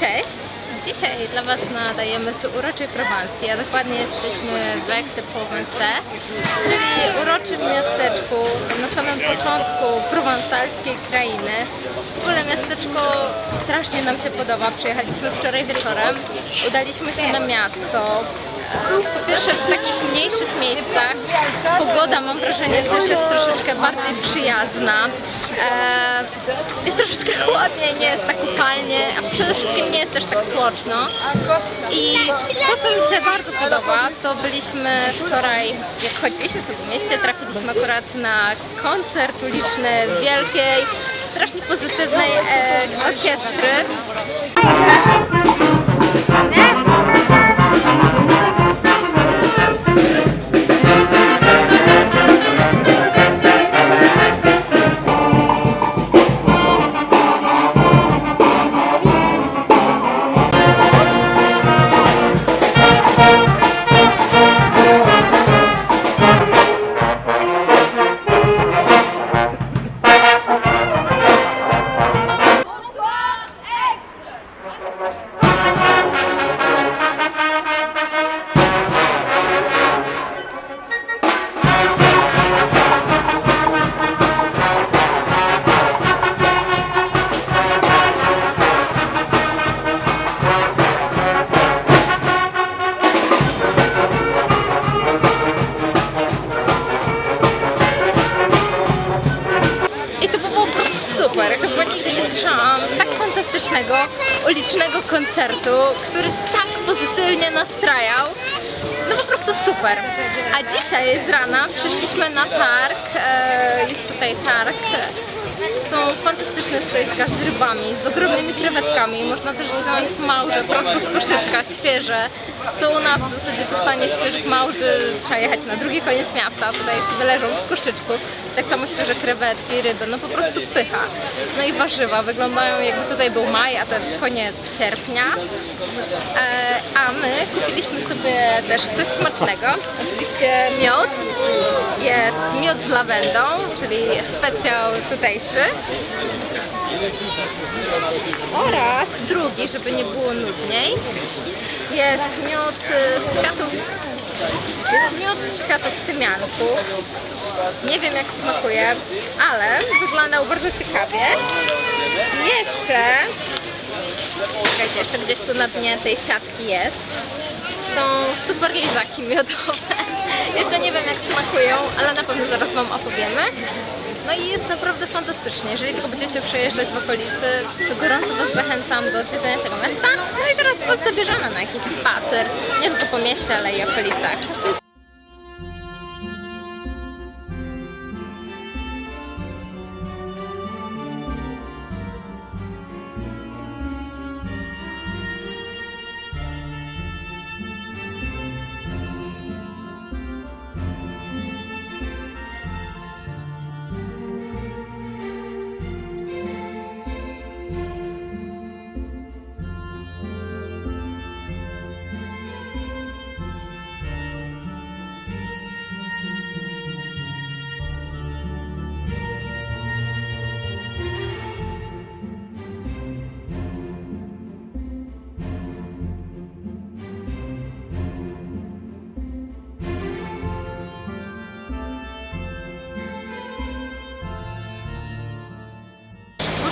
Cześć! Dzisiaj dla Was nadajemy z uroczej Prowansji, a dokładnie jesteśmy w Aix-en-Provence, czyli uroczym miasteczku na samym początku prowansalskiej krainy. W ogóle miasteczko strasznie nam się podoba. Przyjechaliśmy wczoraj wieczorem, udaliśmy się na miasto. Po pierwsze w takich mniejszych miejscach pogoda mam wrażenie też jest troszeczkę bardziej przyjazna. Eee, jest troszeczkę chłodniej, nie jest tak upalnie, a przede wszystkim nie jest też tak tłoczno. I to co mi się bardzo podoba, to byliśmy wczoraj, jak chodziliśmy sobie w mieście, trafiliśmy akurat na koncert uliczny wielkiej, strasznie pozytywnej e, orkiestry. Ulicznego koncertu, który tak pozytywnie nastrajał. No po prostu super. A dzisiaj z rana przyszliśmy na targ. E, Jest tutaj targ. Są fantastyczne stoiska z rybami, z ogromnymi krewetkami. Można też wziąć małże prosto z koszyczka, świeże. Co u nas w zasadzie dostanie świeżych małży trzeba jechać na drugi koniec miasta. Tutaj sobie leżą w koszyczku. Tak samo świeże krewetki, ryby, no po prostu pycha. No i warzywa wyglądają jakby tutaj był maj, a to jest koniec sierpnia. E, a my kupiliśmy sobie też coś smacznego. Oczywiście miód. Jest miód z lawendą, czyli specjał tutejszy. Oraz drugi, żeby nie było nudniej, jest miód z kwiatów jest miód z kwiatów tymianku. Nie wiem jak smakuje, ale wyglądał bardzo ciekawie. Jeszcze, czekajcie, jeszcze gdzieś tu na dnie tej siatki jest. Są super lizaki miodowe. Jeszcze nie wiem jak smakują, ale na pewno zaraz Wam opowiemy. No i jest naprawdę fantastycznie. Jeżeli tylko będziecie przejeżdżać w okolicy, to gorąco Was zachęcam do odwiedzenia tego miasta. No i zaraz Was zabierzemy na jakiś spacer. Nie tylko po mieście, ale i okolicach.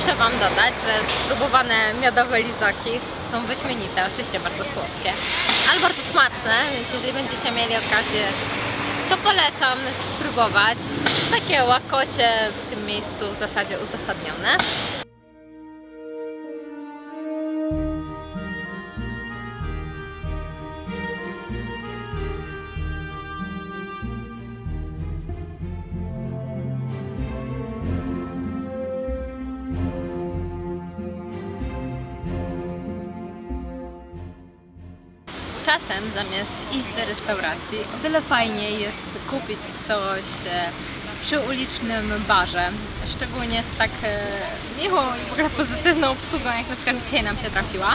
Muszę Wam dodać, że spróbowane miodowe lizaki są wyśmienite, oczywiście bardzo słodkie, ale bardzo smaczne, więc jeżeli będziecie mieli okazję, to polecam spróbować. Takie łakocie w tym miejscu w zasadzie uzasadnione. Czasem zamiast iść do restauracji, o wiele fajniej jest kupić coś e, przy ulicznym barze. Szczególnie z tak e, miłą i w ogóle pozytywną obsługą, jak na przykład dzisiaj nam się trafiła.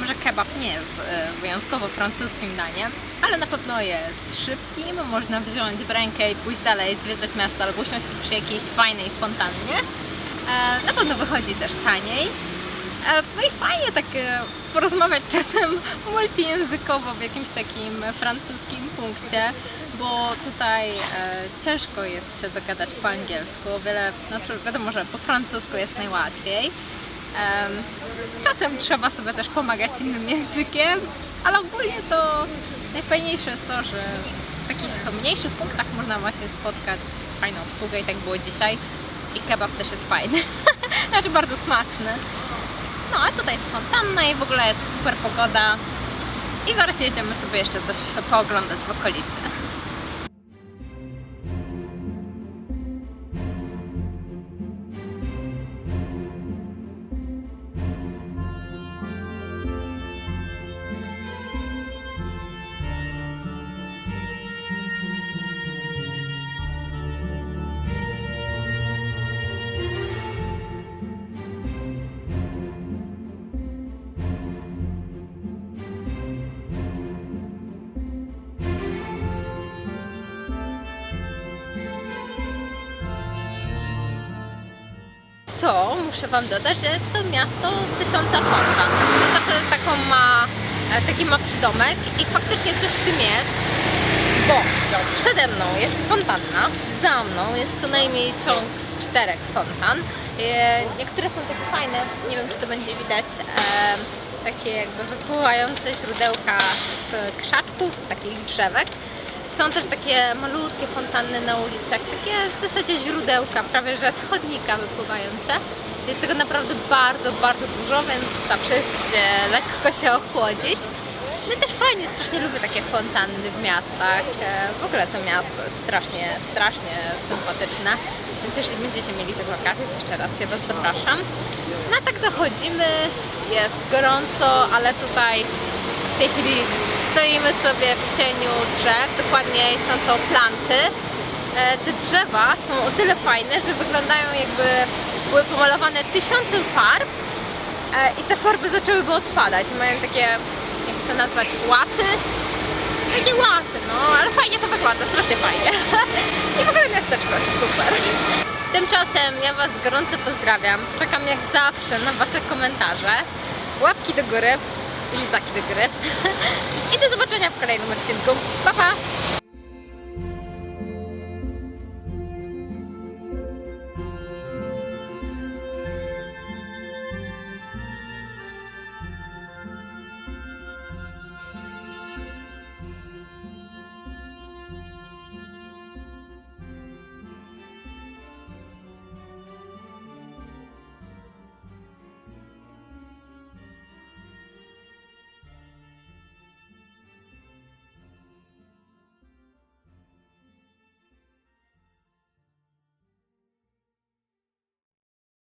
Może kebab nie jest e, wyjątkowo francuskim daniem, ale na pewno jest szybkim. Można wziąć w rękę i pójść dalej, zwiedzać miasto albo usiąść przy jakiejś fajnej fontannie. Na pewno wychodzi też taniej. E, No i fajnie tak e, porozmawiać czasem multijęzykowo w jakimś takim francuskim punkcie, bo tutaj e, ciężko jest się dogadać po angielsku. O wiele, znaczy wiadomo, że po francusku jest najłatwiej. Em, Czasem trzeba sobie też pomagać innym językiem, ale ogólnie to najfajniejsze jest to, że w takich mniejszych punktach można właśnie spotkać fajną obsługę i tak było dzisiaj. I kebab też jest fajny, znaczy bardzo smaczny. No a tutaj jest fontanna i w ogóle jest super pogoda. I zaraz jedziemy sobie jeszcze coś pooglądać w okolicy. To muszę Wam dodać, że jest to miasto tysiąca fontan. To znaczy taką ma, e, taki ma przydomek i faktycznie coś w tym jest, bo przede mną jest fontanna, za mną jest co najmniej ciąg czterech fontan. E, Niektóre są takie fajne, nie wiem czy to będzie widać, e, takie jakby wypływające źródełka z krzaczków, z takich drzewek. Są też takie malutkie fontanny na ulicach, takie w zasadzie źródełka, prawie że z chodnika wypływające. Jest tego naprawdę bardzo, bardzo dużo, więc zawsze jest gdzie lekko się ochłodzić. No i też fajnie, strasznie lubię takie fontanny w miastach. E, W ogóle to miasto jest strasznie, strasznie sympatyczne. Więc jeżeli będziecie mieli taką okazję, to jeszcze raz ja Was zapraszam. No a tak dochodzimy, jest gorąco, ale tutaj w tej chwili stoimy sobie w cieniu drzew, dokładnie są to planty. E, Te drzewa są o tyle fajne, że wyglądają jakby były pomalowane tysiącem farb e, i te farby zaczęłyby odpadać. Mają takie, jak to nazwać, łaty. Takie łaty, no, ale fajnie to wygląda, strasznie fajnie. I w ogóle miasteczko jest super. Tymczasem ja Was gorąco pozdrawiam. Czekam jak zawsze na Wasze komentarze. Łapki do góry, lizaki do góry. I do zobaczenia w kolejnym odcinku. Pa, pa!